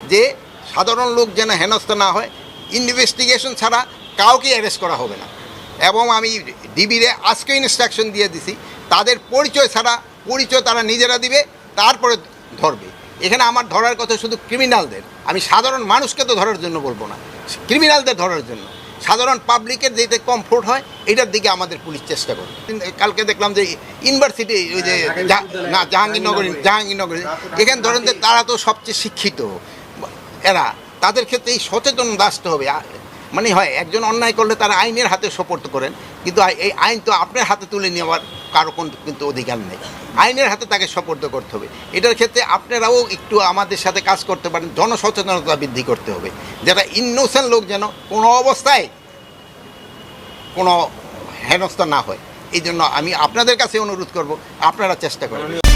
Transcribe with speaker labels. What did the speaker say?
Speaker 1: যে সাধারণ লোক যেন হেনস্থা না হয় ইনভেস্টিগেশন ছাড়া কাউকে অ্যারেস্ট করা হবে না। এবং আমি ডিবিরে আজকে ইনস্ট্রাকশন দিয়ে দিছি তাদের পরিচয় ছাড়া পরিচয় তারা নিজেরা দিবে তারপরে ধরবে। এখানে আমার ধরার কথা শুধু ক্রিমিনালদের আমি সাধারণ মানুষকে তো ধরার জন্য বলব না ক্রিমিনালদের ধরার জন্য। সাধারণ পাবলিকের যেতে কমফোর্ট হয় এটার দিকে আমাদের পুলিশ চেষ্টা করে কালকে দেখলাম যে ইউনিভার্সিটি ওই যে না জাহাঙ্গীরনগর জাহাঙ্গীরনগর। এখানে ধরেন যে তারা তো সবচেয়ে শিক্ষিত। এরা, তাদের ক্ষেত্রে এই সচেতন আসতে হবে। মানে হয়, একজন অন্যায় করলে তারা আইনের হাতে সোপর্দ করেন, কিন্তু এই আইন তো আপনার হাতে তুলে নেওয়ার কারও কোন কিন্তু অধিকার নেই। আইনের হাতে তাকে সোপর্দ করতে হবে। এটার ক্ষেত্রে আপনারাও একটু আমাদের সাথে কাজ করতে পারেন, জনসচেতনতা বৃদ্ধি করতে হবে। যেটা ইনোসেন্ট লোক যেন কোনো অবস্থায় কোনো হেনস্থা না হয়। এই জন্য আমি আপনাদের কাছে অনুরোধ করব, আপনারা চেষ্টা করেন।